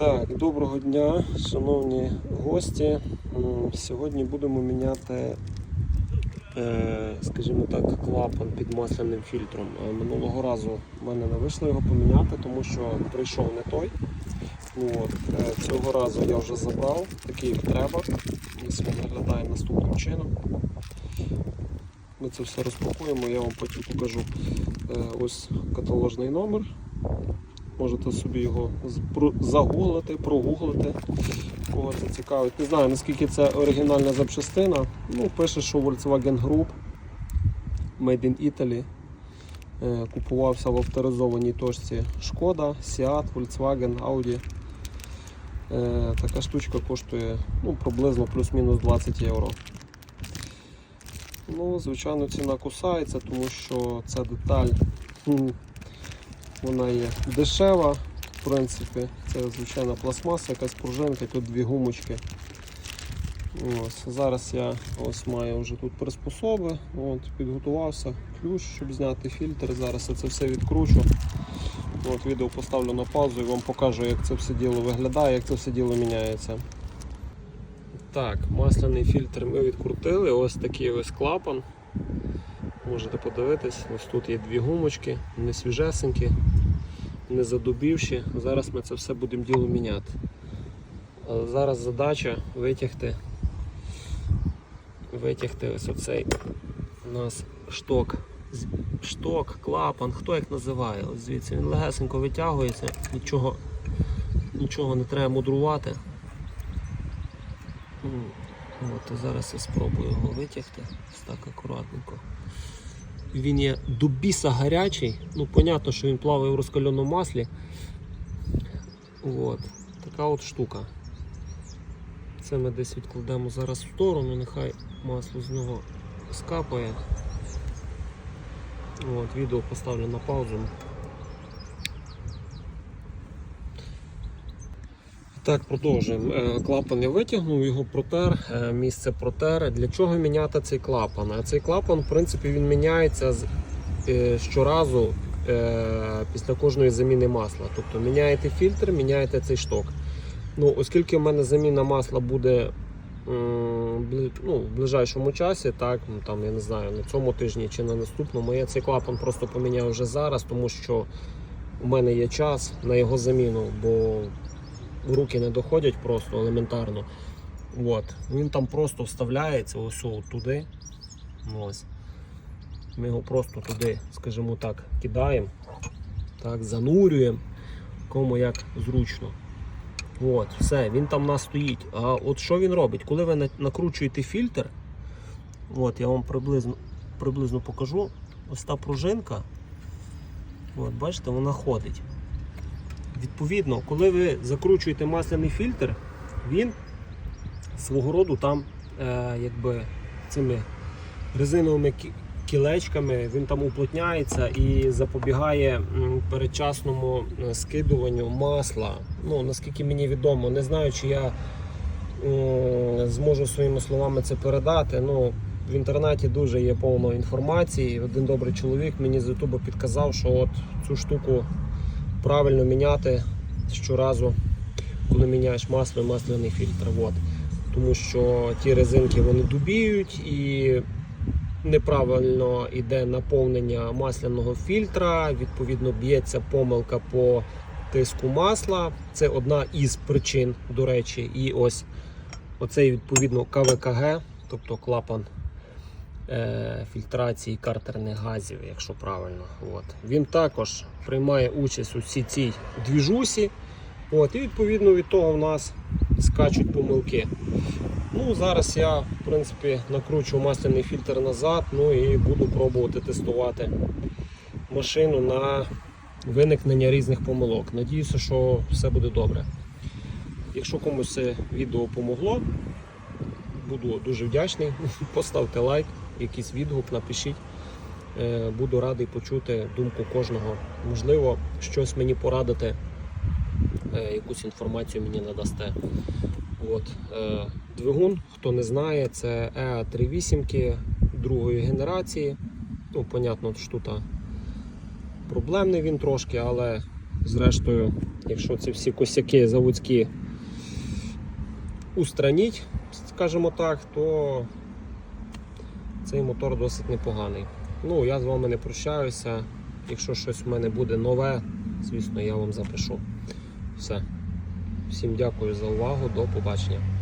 Так, доброго дня, шановні гості. Сьогодні будемо міняти, е, скажімо так, клапан під масляним фільтром. Е, Минулого разу в мене не вийшло його поміняти, тому що прийшов не той. Ну, От, е, цього разу я вже забрав, такий як треба. Ось він виглядає наступним чином. Ми це все розпакуємо, я вам потім покажу ось каталожний номер. Можете собі його загуглити, прогуглити. Кого це цікавить. Не знаю наскільки це оригінальна запчастина. Ну, пише, що Volkswagen Group Made in Italy. Е, Купувався в авторизованій точці Шкода, Seat, Volkswagen, Audi. Е, Така штучка коштує ну, приблизно плюс-мінус 20 євро. Ну, звичайно, ціна кусається, тому що ця деталь вона є дешева, в принципі. Це звичайна пластмаса, якась пружинка, тут дві гумочки. Ось, зараз я ось маю вже тут приспособи, от, підготувався ключ, щоб зняти фільтр. Зараз я це все відкручу. От, відео поставлю на паузу і вам покажу, як це все діло виглядає, як це все діло міняється. Так, масляний фільтр ми відкрутили. Ось такий ось клапан. Можете подивитись, ось тут є дві гумочки, не свіжесенькі, не задубівші. Зараз ми це все будемо діло міняти. Але зараз задача витягти, витягти ось оцей у нас шток. Шток, клапан, хто як називає. Ось звідси він легесенько витягується, нічого, нічого не треба мудрувати. М, От, зараз я спробую його витягти. Так акуратненько. Він є до біса гарячий. Ну, понятно, що він плаває в розкаленому маслі. От. Така от штука. Це ми десь відкладемо зараз в сторону, нехай масло з нього скапає. От, відео поставлю на паузу. Так, продовжуємо. Е, Клапан я витягнув, його протер, е, місце протер. Для чого міняти цей клапан? Цей клапан, в принципі, він міняється е, щоразу після кожної заміни масла. Тобто міняєте фільтр, міняєте цей шток. Ну, оскільки в мене заміна масла буде ну, в ближайшому часі, так, ну, там, я не знаю, на цьому тижні чи на наступному, я цей клапан просто поміняю вже зараз, тому що у мене є час на його заміну, бо руки не доходять просто елементарно. От. Він там просто вставляється ось туди. Ось. Ми його просто туди, скажімо так, кидаємо, так, занурюємо, кому як зручно. От, все, він там у нас стоїть. А от що він робить? Коли ви накручуєте фільтр, от я вам приблизно, приблизно покажу, ось та пружинка, от, бачите, вона ходить. Відповідно, коли ви закручуєте масляний фільтр, він свого роду там е, якби цими резиновими кілечками він там уплотняється і запобігає передчасному е, скидуванню масла. Ну, наскільки мені відомо, не знаю, чи я м, зможу своїми словами це передати. Ну, в інтернеті дуже є повно інформації. Один добрий чоловік мені з Ютуба підказав, що от цю штуку правильно міняти щоразу, коли міняєш масло і масляний фільтр. От. Тому що ті резинки вони дубіють і неправильно йде наповнення масляного фільтра, відповідно б'ється помилка по тиску масла. Це одна із причин, до речі, і ось оцей відповідно КВКГ, тобто клапан е, фільтрації картерних газів, якщо правильно. От. Він також приймає участь у всій цій двіжусі. От, і відповідно від того в нас скачуть помилки. Ну, Зараз я в принципі накручу масляний фільтр назад, ну і буду пробувати тестувати машину на виникнення різних помилок. Надіюся, що все буде добре. Якщо комусь це відео помогло, буду дуже вдячний. Поставте лайк, якийсь відгук, напишіть. Е, Буду радий почути думку кожного. Можливо, щось мені порадите, е, якусь інформацію мені надасте. От. е, Двигун, хто не знає, це EA38 другої генерації. Ну, понятно, тут проблемний він трошки, але Зрештою, якщо ці всі косяки заводські устраніть, скажімо так, то цей мотор досить непоганий. Ну, я з вами не прощаюся. Якщо щось в мене буде нове, звісно, я вам запишу. Все. Всім дякую за увагу. До побачення.